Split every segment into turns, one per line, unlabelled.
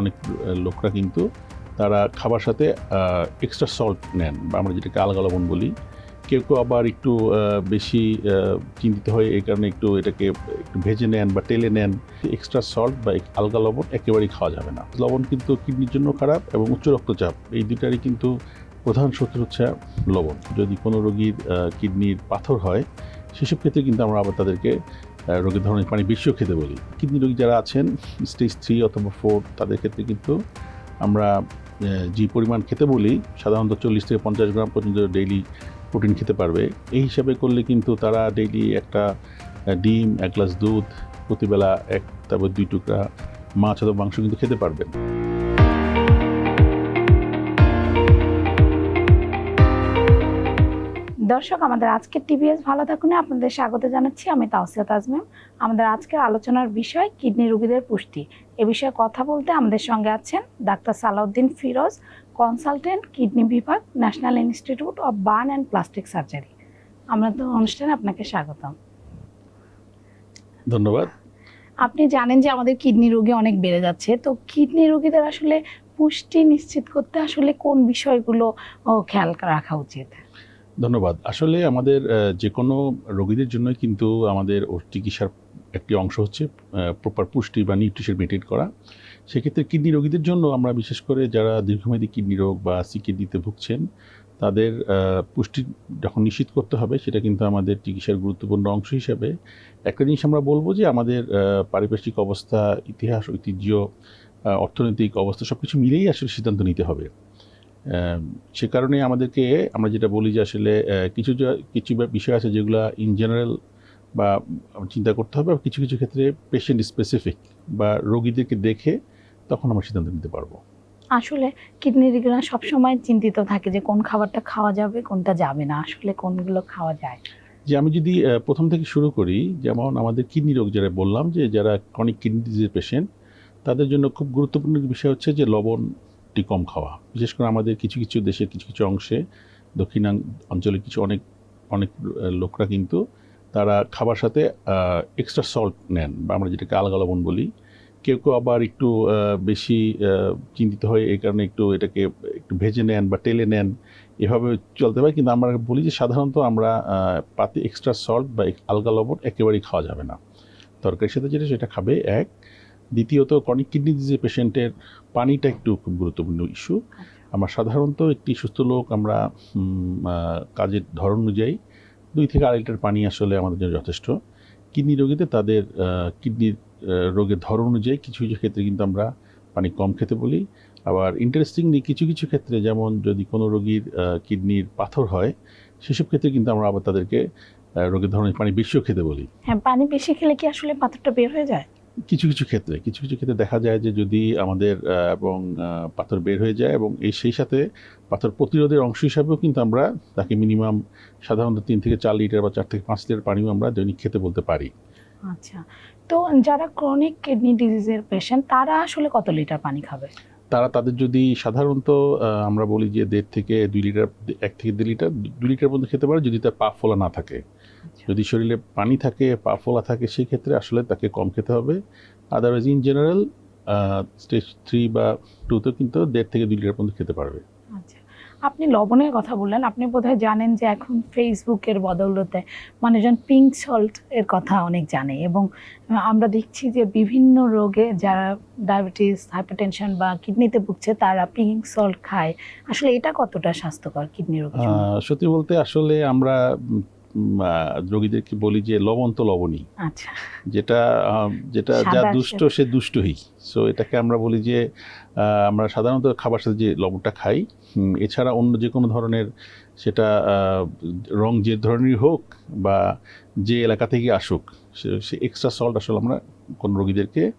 অনেক লোকরা কিন্তু তারা খাবার সাথে এক্সট্রা সল্ট নেন বা আমরা যেটাকে আলগা লবণ বলি। কেউ কেউ আবার একটু বেশি চিন্তিত হয় এই কারণে একটু এটাকে একটু ভেজে নেন বা টেলে নেন। এক্সট্রা সল্ট বা আলগা লবণ একেবারেই খাওয়া যাবে না। লবণ কিন্তু কিডনির জন্য খারাপ এবং উচ্চ রক্তচাপ, এই দুটারই কিন্তু প্রধান শত্রু হচ্ছে লবণ। যদি কোনো রোগীর কিডনির পাথর হয়, সেসব ক্ষেত্রে কিন্তু আমরা আবার তাদেরকে রোগের ধরনের পানি বেশিও খেতে বলি। কিডনি রোগী যারা আছেন স্টেজ থ্রি অথবা ফোর তাদের ক্ষেত্রে কিন্তু আমরা যে পরিমাণ খেতে বলি, সাধারণত চল্লিশ থেকে পঞ্চাশ গ্রাম পর্যন্ত ডেইলি প্রোটিন খেতে পারবে। এই হিসাবে করলে কিন্তু তারা ডেইলি একটা ডিম, এক গ্লাস দুধ, প্রতিবেলা এক, তারপর দুই টুকরা মাছ অথবা মাংস কিন্তু খেতে পারবেন
দর্শক আমাদের আজকের টিভিএস ভালো থাকুন। আপনাদের স্বাগত জানাচ্ছি আমি তাওসিয়া তাজমিম আমাদের আজকের আলোচনার বিষয় কিডনি রোগীদের পুষ্টি। এ বিষয়ে কথা বলতে আমাদের সঙ্গে আছেন doctor Salauddin Firoz consultant kidney বিভাগ national institute of burn and plastic surgery. আমরা তো অনুষ্ঠানে আপনাকে স্বাগতম।
ধন্যবাদ।
আপনি জানেন যে আমাদের কিডনি রোগী অনেক বেড়ে যাচ্ছে। তো কিডনি রোগীদের আসলে পুষ্টি নিশ্চিত করতে আসলে কোন বিষয়গুলো খেয়াল রাখা উচিত?
ধন্যবাদ। আসলে আমাদের যে কোনো রোগীদের জন্যই কিন্তু আমাদের চিকিৎসার একটি অংশ হচ্ছে প্রপার পুষ্টি বা নিউট্রিশন মেনটেন করা। সেক্ষেত্রে কিডনি রোগীদের জন্য আমরা বিশেষ করে যারা দীর্ঘমেয়াদী কিডনি রোগ বা সিকিডনিতে ভুগছেন, তাদের পুষ্টি যখন নিশ্চিত করতে হবে, সেটা কিন্তু আমাদের চিকিৎসার গুরুত্বপূর্ণ অংশ হিসাবে। একটা জিনিস আমরা বলব যে, আমাদের পারিপার্শ্বিক অবস্থা, ইতিহাস, ঐতিহ্য অর্থনৈতিক অবস্থা সব কিছু মিলেই আসলে সিদ্ধান্ত নিতে হবে। সে কারণে আমাদেরকে আমরা যেটা বলি যে আসলে কিছু কিছু বিষয় আছে যেগুলো ইন জেনারেল বা চিন্তা করতে হবে কিছু কিছু ক্ষেত্রে পেশেন্ট স্পেসিফিক বা রোগীদেরকে দেখে তখন আমরা সিদ্ধান্ত নিতে পারব।
আসলে কিডনি রোগীরা সবসময় চিন্তিত থাকে যে কোন খাবারটা খাওয়া যাবে কোনটা যাবে না। আসলে কোনগুলো খাওয়া যায়?
যে আমি যদি প্রথম থেকে শুরু করি যেমন আমাদের কিডনি রোগ যারা বললাম যে যারা ক্রনিক কিডনি ডিজিজের পেশেন্ট তাদের জন্য খুব গুরুত্বপূর্ণ বিষয় হচ্ছে যে লবণটি কম খাওয়া। বিশেষ করে আমাদের কিছু কিছু দেশের কিছু কিছু অংশে, দক্ষিণাং অঞ্চলে কিছু অনেক অনেক লোকরা কিন্তু তারা খাবার সাথে এক্সট্রা সল্ট নেন বা আমরা যেটাকে আলগা লবণ বলি। কেউ কেউ আবার একটু বেশি চিন্তিত হয় এই কারণে একটু এটাকে একটু ভেজে নেন বা টেলে নেন। এভাবে চলতে পারে কিন্তু আমরা বলি যে সাধারণত আমরা পাতে এক্সট্রা সল্ট বা আলগা লবণ একেবারেই খাওয়া যাবে না। তরকারির সাথে যেটা, সেটা খাবে, এক দ্বিতীয়ত ক্রনিক কিডনি ডিজিজের পেশেন্টের পানিটা একটু খুব গুরুত্বপূর্ণ ইস্যু আমরা সাধারণত একটি সুস্থ লোক আমরা কাজের ধরন অনুযায়ী দুই থেকে আড়াই লিটার পানি আসলে আমাদের জন্য যথেষ্ট। কিডনি রোগীতে তাদের কিডনির রোগের ধরন অনুযায়ী কিছু কিছু ক্ষেত্রে কিন্তু আমরা পানি কম খেতে বলি। আবার ইন্টারেস্টিংলি কিছু কিছু ক্ষেত্রে যেমন যদি কোনো রোগীর কিডনির পাথর হয় সেসব ক্ষেত্রে কিন্তু আমরা আবার তাদেরকে রোগের ধরনের পানি বেশিও খেতে বলি।
হ্যাঁ পানি বেশি খেলে কি আসলে পাথরটা বের হয়ে যায়?
কিছু কিছু ক্ষেত্রে কিছু কিছু ক্ষেত্রে দেখা যায় যে যদি আমাদের এবং পাথর বের হয়ে যায় এবং এই সেই সাথে পাথর প্রতিরোধের অংশ হিসাবেও কিন্তু আমরা তাকে মিনিমাম সাধারণত তিন থেকে চার লিটার বা চার থেকে পাঁচ লিটার পানিও আমরা দৈনিক খেতে বলতে পারি।
আচ্ছা। তো যারা ক্রনিক কিডনি ডিজিজের পেশেন্ট তারা আসলে কত লিটার পানি খাবে?
তারা তাদের যদি সাধারণত আমরা বলি যে দেড় থেকে দুই লিটার এক থেকে দেড় লিটার দুই লিটার পর্যন্ত খেতে পারে যদি তার পা ফোলা না থাকে। যদি শরীরে পানি থাকে পা ফোলা থাকে সেই ক্ষেত্রে আসলে তাকে কম খেতে হবে। Otherwise in general stage three বা টুতেও কিন্তু দেড় থেকে দুই লিটার পর্যন্ত খেতে পারবে।
আচ্ছা। আপনি লবণের কথা বললেন আপনি বোধহয় জানেন যে এখন ফেসবুকের বদৌলতে মানুষজন পিঙ্ক সল্ট এর কথা অনেক জানে এবং আমরা দেখছি যে বিভিন্ন রোগে যারা ডায়াবেটিস হাইপারটেনশন বা কিডনিতে ভুগছে তারা পিঙ্ক সল্ট খায়। আসলে এটা কতটা স্বাস্থ্যকর কিডনি
রোগ সত্যি বলতে আসলে আমরা রোগীদেরকে বলি যে লবণ তো লবণই।
আচ্ছা।
যেটা যেটা যা দুষ্ট সে দুষ্টই। সো এটাকে আমরা বলি যে আমরা সাধারণত খাবার সাথে যে লবণটা খাই এছাড়া অন্য যে কোনো ধরনের সেটা রং যে ধরনেরই হোক বা যে এলাকা থেকে আসুক সে- সে এক্সট্রা সল্ট আসলে আমরা কোন রোগীদেরকে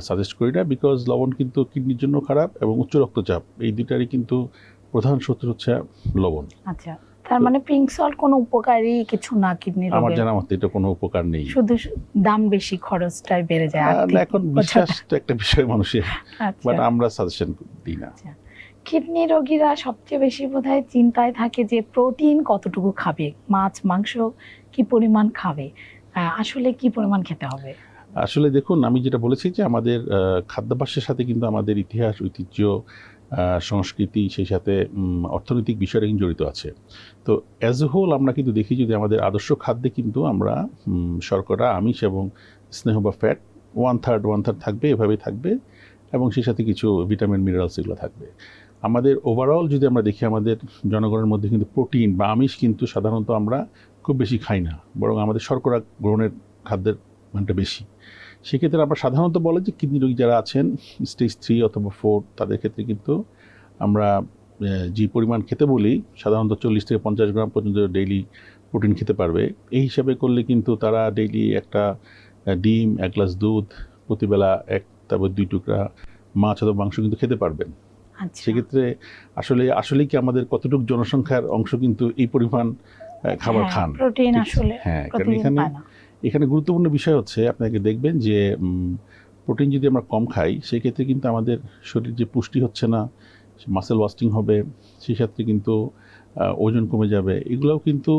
সাজেস্ট করি না বিকজ লবণ কিন্তু কিডনির জন্য খারাপ এবং উচ্চ রক্তচাপ এই দুটারই কিন্তু প্রধান শত্রু হচ্ছে লবণ।
আচ্ছা। তার মানে পিঙ্ক সল্ট কোনো উপকারী কিছু না কিডনি
আমার জানা মতে এটা কোনো উপকার নেই।
শুধু দাম বেশি খরচটাই বেড়ে যায়
এখন বিশ্বাস তো একটা বিষয় মানুষের
আচ্ছা।
বাট আমরা সাজেশন দিই না।
কিডনি রোগীরা সবচেয়ে বেশি বোধহয় চিন্তায় থাকে যে প্রোটিন কতটুকু খাবে মাছ মাংস কি পরিমাণ খাবে আসলে কি পরিমাণ খেতে হবে?
আসলে দেখুন আমি যেটা বলেছি যে আমাদের খাদ্যাভ্যাসের সাথে কিন্তু আমাদের ইতিহাস ঐতিহ্য সংস্কৃতি, সেই সাথে অর্থনৈতিক বিষয়টা কিন্তু জড়িত আছে। তো অ্যাজ এ হোল আমরা কিন্তু দেখি যদি আমাদের আদর্শ খাদ্যে কিন্তু আমরা শর্করা, আমিষ এবং স্নেহ বা fat one third one third থাকবে, এভাবেই থাকবে এবং সেই সাথে কিছু ভিটামিন মিনারেলস এগুলো থাকবে। আমাদের ওভারঅল যদি আমরা দেখি, আমাদের জনগণের মধ্যে কিন্তু প্রোটিন বা আমিষ কিন্তু সাধারণত আমরা খুব বেশি খাই না, বরং আমাদের শর্করা গ্রহণের খাদ্যের মানটা বেশি। সেক্ষেত্রে আমরা সাধারণত বলে যে কিডনি রোগী যারা আছেন স্টেজ থ্রি অথবা ফোর তাদের ক্ষেত্রে কিন্তু আমরা যে পরিমাণ খেতে বলি সাধারণত চল্লিশ থেকে পঞ্চাশ গ্রাম পর্যন্ত ডেইলি প্রোটিন খেতে পারবে। এই হিসাবে করলে কিন্তু তারা ডেইলি একটা ডিম এক গ্লাস দুধ প্রতিবেলা এক তারপর দুই টুকরা মাছ অথবা মাংস কিন্তু খেতে পারবেন।
আচ্ছা।
সেক্ষেত্রে আসলে আসলে কি আমাদের কতটুকু জনসংখ্যার অংশ কিন্তু এই পরিমাণ খাবার খান?
প্রোটিন আসলে
হ্যাঁ কারণ এখানে এখানে গুরুত্বপূর্ণ বিষয় হচ্ছে, আপনাকে দেখবেন যে প্রোটিন যদি আমরা কম খাই, সেই ক্ষেত্রে কিন্তু আমাদের শরীর যে পুষ্টি হচ্ছে না মাসেল ওয়াস্টিং হবে, সেই ক্ষেত্রে কিন্তু ওজন কমে যাবে। এগুলোও কিন্তু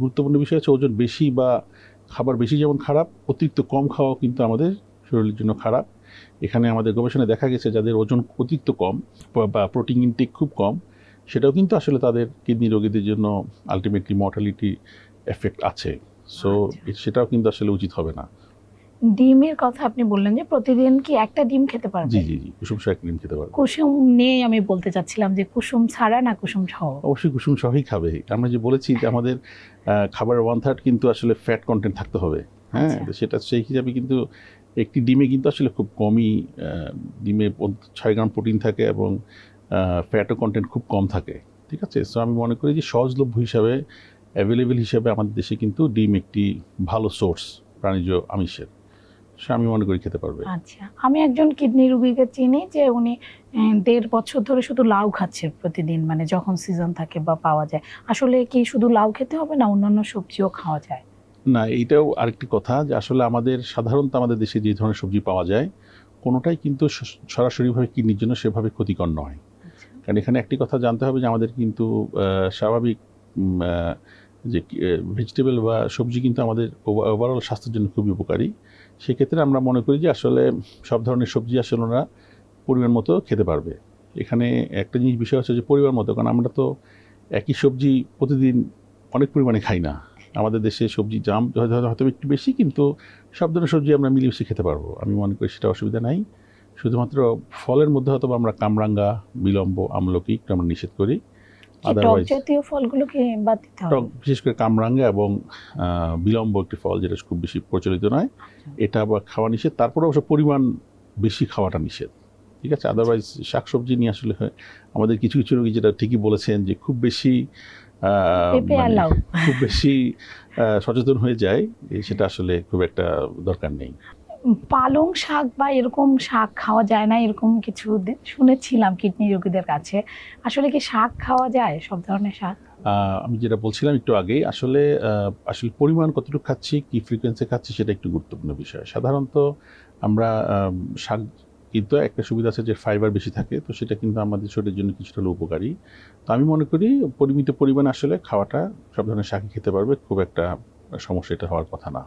গুরুত্বপূর্ণ বিষয় হচ্ছে ওজন বেশি বা খাবার বেশি যেমন খারাপ, অতিরিক্ত কম খাওয়াও কিন্তু আমাদের শরীরের জন্য খারাপ। এখানে আমাদের গবেষণায় দেখা গেছে যাদের ওজন অতিরিক্ত কম বা প্রোটিন ইনটেক খুব কম, সেটাও কিন্তু আসলে তাদের কিডনি রোগীদের জন্য আলটিমেটলি মর্টালিটি এফেক্ট আছে। সো
আচ্ছা।
সেটাও কিন্তু আসলে উচিত হবে না।
ডিমের কথা আপনি বললেন যে প্রতিদিন কি একটা ডিম খেতে পারবে?
জি জি জি কুসুম সহ একটা ডিম খেতে পারবে।
কুসুম নেই আমি বলতে চাচ্ছিলাম যে কুসুম ছাড়া না কুসুম সহ?
অবশ্যই কুসুম সহই খাবে। আমরা যে বলেছি যে আমাদের আহ, খাবারের ওয়ান থার্ড কিন্তু আসলে ফ্যাট কন্টেন্ট থাকতে হবে। হ্যাঁ
আচ্ছা।
সেটা সেই হিসাবে কিন্তু একটি ডিমে কিন্তু আসলে খুব কমই ডিমে ছয় গ্রাম প্রোটিন থাকে এবং ফ্যাটও কন্টেন্ট খুব কম থাকে। ঠিক আছে? সো আমি মনে করি যে সহজলভ্য হিসাবে অ্যাভেলেবেল হিসাবে আমাদের দেশে কিন্তু ডিম একটি ভালো সোর্স প্রাণীজ আমিষের। সে আমি মনে করি খেতে পারবে।
আচ্ছা আমি একজন কিডনি রোগীকে চিনি যে উনি দেড় বছর ধরে শুধু লাউ খাচ্ছে প্রতিদিন মানে যখন সিজন থাকে বা পাওয়া যায়। আসলে কি শুধু লাউ খেতে হবে না অন্যান্য সবজিও খাওয়া যায়?
না এইটাও আরেকটি কথা যে আসলে আমাদের সাধারণত আমাদের দেশে যে ধরনের সবজি পাওয়া যায় কোনোটাই কিন্তু সরাসরিভাবে কিডনির জন্য সেভাবে ক্ষতিকর নয়।
আচ্ছা।
কারণ এখানে একটি কথা জানতে হবে যে আমাদের কিন্তু স্বাভাবিক যে ভেজিটেবল বা সবজি কিন্তু আমাদের ওভারঅল স্বাস্থ্যের জন্য খুবই উপকারী। সেক্ষেত্রে আমরা মনে করি যে, আসলে সব ধরনের সবজি আসলে ওরা পরিমাণ মতো খেতে পারবে। এখানে একটা জিনিস বিষয় হচ্ছে যে, পরিমাণ মতো, কারণ আমরা তো একই সবজি প্রতিদিন অনেক পরিমাণে খাই না। আমাদের দেশে সবজি জাম হয়তো একটু বেশি, কিন্তু সব ধরনের সবজি আমরা মিলেমিশে খেতে পারব। আমি মনে করি সেটা অসুবিধা নাই। শুধুমাত্র ফলের মধ্যে হয়তো আমরা কামরাঙ্গা, বিলম্ব, আমলকি আমরা নিষেধ করি।
টক জাতীয় ফলগুলোকে বাদ দিতে হবে?
টক বিশেষ করে কামরাঙ্গা এবং বিলম্ব একটি ফল যেটা খুব বেশি প্রচলিত নয়। এটা আবার খাওয়া নিষেধ তারপরে অবশ্য পরিমাণ বেশি খাওয়াটা নিষেধ। ঠিক আছে? আদারওয়াইজ শাকসবজি নিয়ে আসলে হয়- আমাদের কিছু কিছু রোগী যেটা ঠিকই বলেছেন যে খুব বেশি মানে খুব বেশি সচেতন হয়ে যায় সেটা আসলে খুব একটা দরকার নেই।
পালং শাক বা এরকম শাক খাওয়া যায় না, এরকম কিছু শুনেছিলাম কিডনি রোগীদের কাছে। আসলে কি শাক খাওয়া যায়, সব ধরনের শাক?
আমি যেটা বলছিলাম একটু আগেই, আসলে আসলে পরিমাণ কতটুকু খাচ্ছি, কি ফ্রিকোয়েন্সি খাচ্ছি সেটা একটু গুরুত্বপূর্ণ বিষয়। সাধারণত আমরা শাক কিন্তু একটা সুবিধা আছে যে ফাইবার বেশি থাকে, তো সেটা কিন্তু আমাদের শরীরের জন্য কিছুটা উপকারী। তো আমি মনে করি পরিমিত পরিমাণ আসলে খাওয়াটা সব ধরনের শাকই খেতে পারবে, খুব একটা সমস্যা এটা হওয়ার কথা না।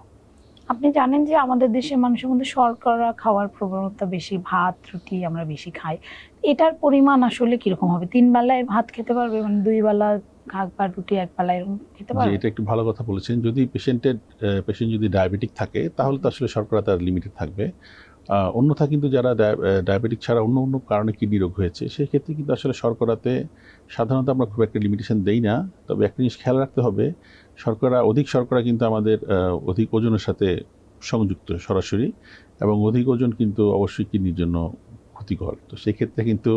আপনি জানেন যে আমাদের দেশের মানুষের মধ্যে শর্করা খাওয়ার প্রবণতা বেশি ভাত রুটি আমরা বেশি খাই। এটার পরিমাণ আসলে কীরকম হবে? তিন বেলায় ভাত খেতে পারবে? মানে দুই বেলা খাক বা রুটি এক বেলা এরকম খেতে পারবে?
এটা একটু ভালো কথা বলেছেন। যদি পেশেন্টের পেশেন্ট যদি ডায়াবেটিক থাকে তাহলে তো আসলে শর্করা তার লিমিটেড থাকবে। অন্যথা কিন্তু যারা ডায়াবেটিক ছাড়া অন্য অন্য কারণে কিডনি রোগ হয়েছে সেই ক্ষেত্রে কিন্তু আসলে শর্করাতে সাধারণত আমরা খুব একটা লিমিটেশন দেই না তবে একটা জিনিস খেয়াল রাখতে হবে শর্করা অধিক শর্করা কিন্তু আমাদের অধিক ওজনের সাথে সংযুক্ত সরাসরি এবং অধিক ওজন কিন্তু অবশ্যই কিডনির জন্য ক্ষতিকর। তো সেক্ষেত্রে কিন্তু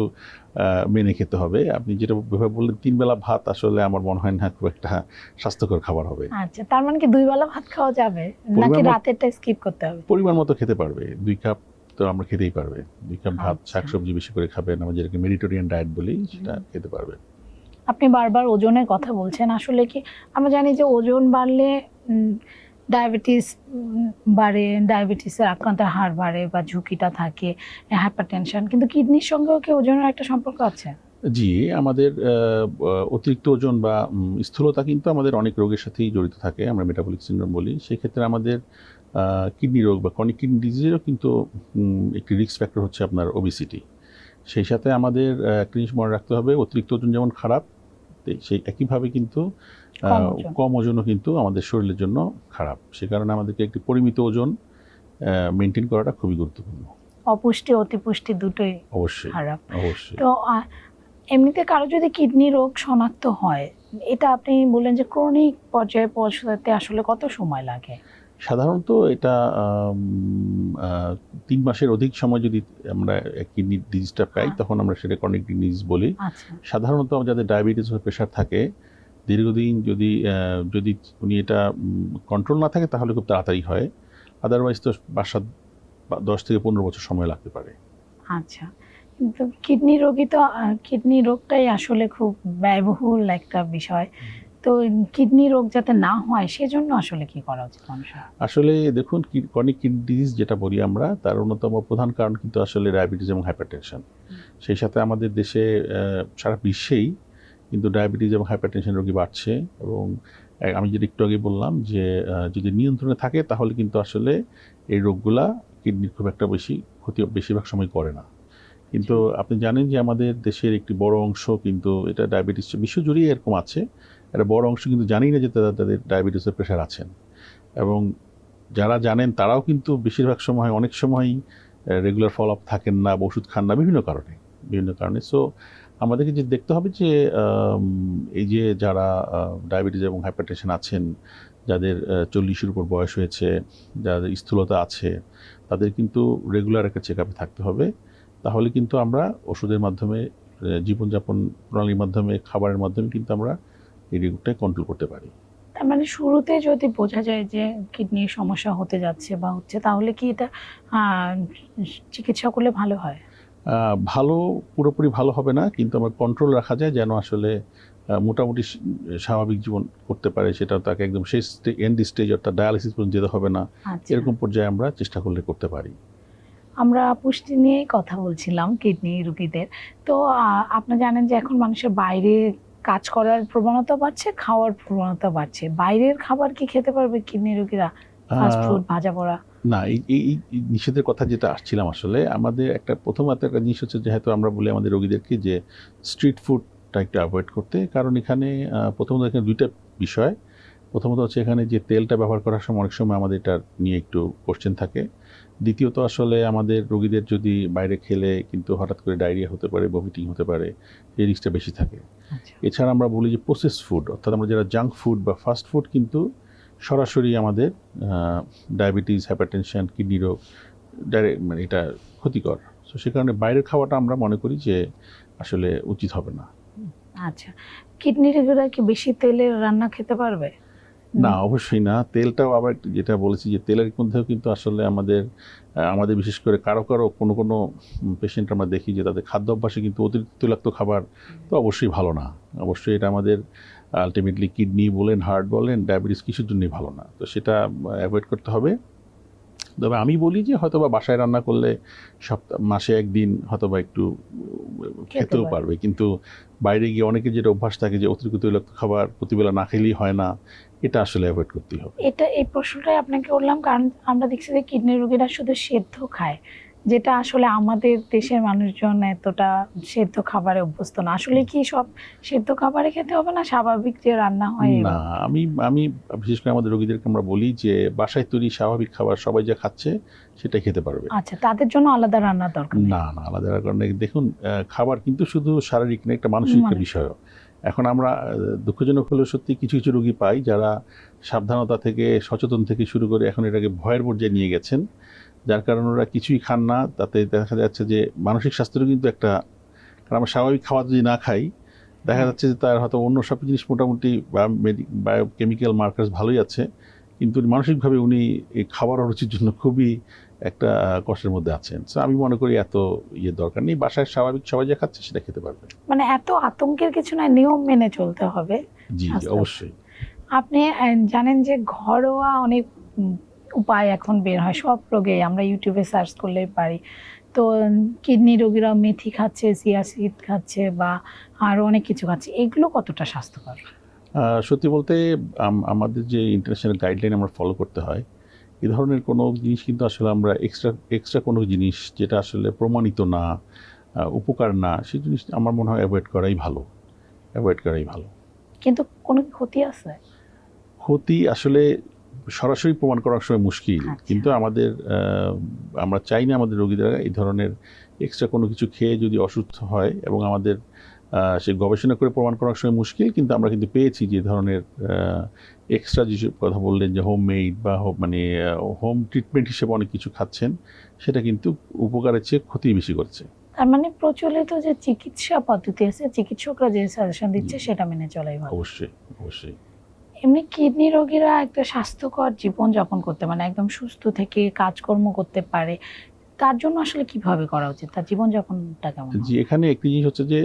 মেনে খেতে হবে। আপনি যেটা বললেন তিন বেলা ভাত আসলে আমার মনে হয় না খুব একটা স্বাস্থ্যকর খাবার হবে।
আচ্ছা তার মানে কি দুই বেলা ভাত খাওয়া যাবে? নাকি রাতেরটা স্কিপ করতে হবে?
পরিমাণ মতো খেতে পারবে। দুই কাপ তো আমরা খেতেই পারবে। কাপ ভাত
আচ্ছা।
শাকসবজি বেশি করে খাবেন আমরা যেটাকে মেডিটেরিয়ান ডায়েট বলি সেটা খেতে পারবে।
আপনি বারবার ওজনের কথা বলছেন। আসলে কি আমরা জানি যে ওজন বাড়লে ডায়াবেটিস বাড়ে ডায়াবেটিসের আক্রান্তের হার বাড়ে বা ঝুঁকিটা থাকে হাইপারটেনশন কিন্তু কিডনির সঙ্গেও কি ওজনের একটা সম্পর্ক আছে?
জি আমাদের অতিরিক্ত ওজন বা স্থূলতা কিন্তু আমাদের অনেক রোগের সাথেই জড়িত থাকে আমরা মেটাবলিক সিন্ড্রোম বলি। সেক্ষেত্রে আমাদের কিডনি রোগ বা ক্রনিক কিডনি ডিজিজেরও কিন্তু একটি রিস্ক ফ্যাক্টর হচ্ছে আপনার ওবিসিটি সেই সাথে আমাদের একটা জিনিস মনে রাখতে হবে অতিরিক্ত ওজন যেমন খারাপ সেই একইভাবে কিন্তু
কম
ওজনও কিন্তু আমাদের শরীরের জন্য খারাপ। সে কারণে আমাদেরকে একটি পরিমিত ওজন মেনটেন করাটা খুবই গুরুত্বপূর্ণ।
অপুষ্টি অতিপুষ্টি দুটোই
অবশ্যই
খারাপ।
অবশ্যই।
তো এমনিতে কারও যদি কিডনি রোগ শনাক্ত হয় এটা আপনি বললেন যে ক্রনিক পর্যায়ে পৌঁছাতে আসলে কত সময় লাগে?
সাধারণত এটা তিন মাসের অধিক সময় যদি আমরা কিডনি ডিজিজটা পাই
হ্যাঁ।
তখন আমরা সেটা ক্রনিক কিডনি ডিজিজ বলি।
আচ্ছা।
সাধারণত যাদের ডায়াবেটিস বা প্রেশার থাকে দীর্ঘদিন যদি যদি উনি এটা কন্ট্রোল না থাকে তাহলে খুব তাড়াতাড়ি হয়। আদারওয়াইজ তো পাঁচ সাত দশ থেকে পনেরো বছর সময় লাগতে পারে।
আচ্ছা। কিন্তু কিডনি রোগী তো কিডনি রোগটাই আসলে খুব ব্যয়বহুল একটা বিষয়। তো কিডনি রোগ যাতে না হয় সেজন্য আসলে কি করা উচিত মানুষের?
আসলে দেখুন ক্রনিক কিডনি ডিজিজ যেটা বলি আমরা তার অন্যতম প্রধান কারণ কিন্তু আসলে ডায়াবেটিস এবং হাইপারটেনশন সেই সাথে আমাদের দেশে সারা বিশ্বেই কিন্তু ডায়াবেটিস এবং হাইপারটেনশন রোগী বাড়ছে এবং আমি যেটা একটু আগে বললাম যে যদি নিয়ন্ত্রণে থাকে তাহলে কিন্তু আসলে এই রোগগুলা কিডনির খুব একটা বেশি ক্ষতি বেশিরভাগ সময় করে না। কিন্তু আপনি জানেন যে আমাদের দেশের একটি বড় অংশ কিন্তু এটা ডায়াবেটিস বিশ্বজুড়েই এরকম আছে। একটা বড় অংশ কিন্তু জানেই না যে তারা তাদের ডায়াবেটিসের প্রেশার আছেন। এবং যারা জানেন তারাও কিন্তু বেশিরভাগ সময়, অনেক সময়ই রেগুলার ফলো আপ থাকেন না বা ওষুধ খান না বিভিন্ন কারণে বিভিন্ন কারণে। সো আমাদেরকে যে দেখতে হবে যে এই যে যারা ডায়াবেটিস এবং হাইপারটেনশন আছেন, যাদের চল্লিশের উপর বয়স হয়েছে, যাদের স্থূলতা আছে, তাদের কিন্তু রেগুলার একটা চেক আপে থাকতে হবে। তাহলে কিন্তু আমরা ওষুধের মাধ্যমে জীবনযাপন প্রণালীর মাধ্যমে, খাবারের মাধ্যমে কিন্তু আমরা এই রোগটা কন্ট্রোল করতে পারি।
মানে শুরুতে যদি বোঝা যায় যে কিডনির সমস্যা হতে যাচ্ছে বা হচ্ছে তাহলে কি এটা চিকিৎসা করলে ভালো হয়?
ভালো পুরোপুরি ভালো হবে না কিন্তু আমার কন্ট্রোল রাখা যায় যেন আসলে মোটামুটি স্বাভাবিক জীবন করতে পারে সেটা তাকে একদম শেষ এন্ড স্টেজ অর্থাৎ ডায়ালিসিস পর্যন্ত যেতে হবে না।
আচ্ছা।
এরকম পর্যায়ে আমরা চেষ্টা করলে করতে পারি।
আমরা পুষ্টি নিয়েই কথা বলছিলাম কিডনি রোগীদের। তো আহ, আপনি জানেন যে এখন মানুষের বাইরে কাজ করার প্রবণতা বাড়ছে খাওয়ার প্রবণতা বাড়ছে। বাইরের খাবার কি খেতে পারবে কিডনি রোগীরা? ফাস্ট
আহ,
ভাজা পোড়া
না এই নিষেধের কথা যেটা আসছিলাম আসলে আমাদের একটা প্রথমত একটা জিনিস হচ্ছে যেহেতু আমরা বলি আমাদের রোগীদেরকে যে স্ট্রিট ফুডটা একটু অ্যাভয়েড করতে কারণ এখানে প্রথমত এখানে দুইটা বিষয়। প্রথমত হচ্ছে এখানে যে তেলটা ব্যবহার করার সময় অনেক সময় আমাদের এটা নিয়ে একটু কোশ্চেন থাকে। দ্বিতীয়ত আসলে আমাদের রোগীদের যদি বাইরে খেলে কিন্তু হঠাৎ করে ডায়রিয়া হতে পারে ভমিটিং হতে পারে এই রিস্কটা বেশি থাকে। এছাড়া আমরা বলি যে প্রসেস ফুড অর্থাৎ আমরা যারা জাঙ্ক ফুড বা ফাস্ট ফুড কিন্তু সরাসরি আমাদের ডায়াবেটিস হাইপারটেনশন কিডনি রোগ ডাইরেক্ট মানে এটা ক্ষতিকর। সো সে কারণে বাইরের খাওয়াটা আমরা মনে করি যে আসলে উচিত হবে না।
আচ্ছা। কিডনি রোগীরা কি বেশি তেলের রান্না খেতে পারবে?
না অবশ্যই না। তেলটাও আবার যেটা বলেছি যে তেলের মধ্যেও কিন্তু আসলে আমাদের আমাদের বিশেষ করে কারও কারও কোনো কোনো পেশেন্ট আমরা দেখি যে তাদের খাদ্য অভ্যাসে কিন্তু অতিরিক্ত তৈলাক্ত খাবার তো অবশ্যই ভালো না। অবশ্যই এটা আমাদের আলটিমেটলি কিডনি বলেন হার্ট বলেন ডায়াবেটিস কিছুর জন্যই ভালো না। তো সেটা অ্যাভয়েড করতে হবে। তবে আমি বলি যে হয়তো বা বাসায় রান্না করলে সপ্তাহ মাসে একদিন হয়তো বা একটু খেতেও পারবে। কিন্তু বাইরে গিয়ে অনেকের যেটা অভ্যাস থাকে যে অতিরিক্ত তৈলাক্ত খাবার প্রতিবেলা না খেলেই হয় না। এটা আসলে অ্যাভয়েড করতেই হবে।
এটা এই প্রশ্নটাই আপনাকে করলাম কারণ আমরা দেখছি যে কিডনি রোগীরা শুধু সেদ্ধ খায় যেটা আসলে আমাদের দেশের মানুষজন এতটা সেদ্ধ খাবারে অভ্যস্ত না। আসলে কি সব সেদ্ধ খাবারে খেতে হবে না স্বাভাবিক যে রান্না হয়
না আমি আমি বিশেষ করে আমাদের রোগীদেরকে আমরা বলি যে বাসায় তৈরি স্বাভাবিক খাবার সবাই যা খাচ্ছে সেটাই খেতে পারবে।
আচ্ছা তাদের জন্য আলাদা রান্নার দরকার
না না আলাদা কারণে দেখুন খাবার কিন্তু শুধু শারীরিক না একটা মানসিক একটা
মানসিক।
বিষয় এখন আমরা দুঃখজনক হলেও সত্যি কিছু কিছু রোগী পাই যারা সাবধানতা থেকে, সচেতন থেকে শুরু করে এখন এটাকে ভয়ের পর্যায়ে নিয়ে গেছেন। যার কারণে ওরা কিছুই খান না। তাতে দেখা যাচ্ছে যে মানসিক স্বাস্থ্যেরও কিন্তু একটা, কারণ আমরা স্বাভাবিক খাবার যদি না খাই, দেখা যাচ্ছে যে তার হয়তো অন্য সব জিনিস মোটামুটি বায়োকেমিক্যাল মার্কার্স ভালোই আছে। কিন্তু মানসিকভাবে উনি এই খাবার অরুচির জন্য খুবই একটা কষ্টের মধ্যে আছেন। সো আমি মনে করি এত ইয়ে দরকার নেই। বাসায় স্বাভাবিক সবাই যা খাচ্ছে সেটা খেতে পারবে।
মানে এত আতঙ্কের কিছু না নিয়ম মেনে চলতে হবে।
জি। অবশ্যই।
আপনি জানেন যে ঘরোয়া অনেক উপায় এখন বের হয়। সব রোগে আমরা ইউটিউবে সার্চ করলেই পারি। তো কিডনি রোগীরা মেথি খাচ্ছে চিয়া সিড খাচ্ছে বা আরও অনেক কিছু খাচ্ছে। এগুলো কতটা স্বাস্থ্যকর?
সত্যি বলতে আম- আমাদের যে ইন্টারন্যাশনাল গাইডলাইন আমরা ফলো করতে হয় এই ধরনের কোনো জিনিস কিন্তু আসলে আমরা এক্সট্রা এক্সট্রা কোনো জিনিস যেটা আসলে প্রমাণিত না উপকার না সেই জিনিস আমার মনে হয় অ্যাভয়েড করাই ভালো। অ্যাভয়েড করাই ভালো।
কিন্তু কোনো ক্ষতি আছে?
ক্ষতি আসলে সরাসরি প্রমাণ করার সময় মুশকিল।
আচ্ছা।
কিন্তু আমাদের আমরা চাই না আমাদের রোগীরা এই ধরনের এক্সট্রা কোনো কিছু খেয়ে যদি অসুস্থ হয় এবং আমাদের সে গবেষণা করে প্রমাণ করার সময় মুশকিল কিন্তু আমরা কিন্তু পেয়েছি যে ধরনের এক্সট্রা যেসব কথা বললেন যে হোম মেড বা মানে হোম ট্রিটমেন্ট হিসেবে অনেক কিছু খাচ্ছেন সেটা কিন্তু উপকারের চেয়ে ক্ষতি বেশি করছে।
তার মানে প্রচলিত যে চিকিৎসা পদ্ধতি আছে চিকিৎসকরা যে সাজেশন দিচ্ছে সেটা মেনে চলাই ভালো।
অবশ্যই অবশ্যই।
এমনি কিডনি রোগীরা একটা স্বাস্থ্যকর জীবন যাপন করতে মানে একদম সুস্থ থেকে কাজকর্ম করতে পারে তার জন্য আসলে কীভাবে করা উচিত? তার জীবনযাপনটা কেমন
জি এখানে একটি জিনিস হচ্ছে যে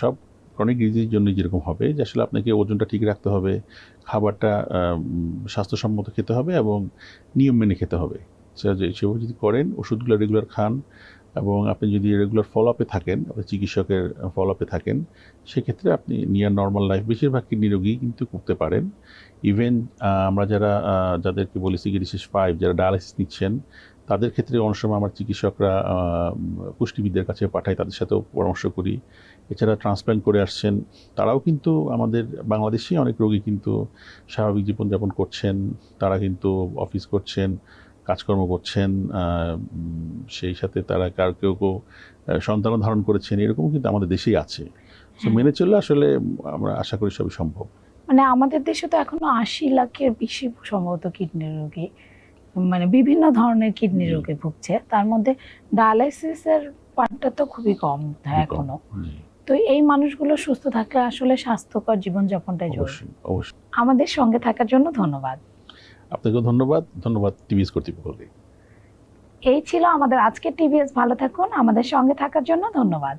সব ক্রনিক ডিজিজের জন্য যেরকম হবে যে আসলে আপনাকে ওজনটা ঠিক রাখতে হবে খাবারটা স্বাস্থ্যসম্মত খেতে হবে এবং নিয়ম মেনে খেতে হবে। সেভাবে যদি করেন ওষুধগুলো রেগুলার খান এবং আপনি যদি রেগুলার ফলো আপে থাকেন আপনার চিকিৎসকের ফলো আপে থাকেন সেক্ষেত্রে আপনি নিয়ার নর্মাল লাইফ বেশিরভাগ কিডনি রোগী কিন্তু করতে পারেন। ইভেন আমরা যারা যাদেরকে বলি সিগিডিসিস ফাইভ যারা ডায়ালিসিস নিচ্ছেন তাদের ক্ষেত্রে অনেক সময় আমার চিকিৎসকরা পুষ্টিবিদদের কাছে পাঠায় তাদের সাথেও পরামর্শ করি। এছাড়া ট্রান্সপ্ল্যান্ট করে আসছেন। তারাও কিন্তু আমাদের বাংলাদেশে অনেক রোগী কিন্তু স্বাভাবিক জীবনযাপন করছেন। তারা কিন্তু অফিস করছেন কাজকর্ম করছেন সেই সাথে তারা কার কেউ কেউ সন্তানও ধারণ করেছেন এরকম কিন্তু আমাদের দেশেই আছে। তো
হ্যাঁ।
মেনে চললে আসলে আমরা আশা করি সবই সম্ভব।
মানে আমাদের দেশে তো এখনও আশি লাখের বেশি সম্ভবত কিডনি রোগী। মানে বিভিন্ন ধরনের কিডনি রোগে ভুগছে। তার মধ্যে ডায়ালাইসিসের পার্টটা তো খুবই কম
এখনও।
তো এই মানুষগুলো সুস্থ থাকলে আসলে স্বাস্থ্যকর জীবনযাপনটাই জরুরি।
অবশ্যই।
আমাদের সঙ্গে থাকার জন্য ধন্যবাদ।
আপনাকেও ধন্যবাদ ধন্যবাদ টিভিএস কর্তৃপক্ষকে।
এই ছিল আমাদের আজকের টিভিএস ভালো থাকুন। আমাদের সঙ্গে থাকার জন্য ধন্যবাদ।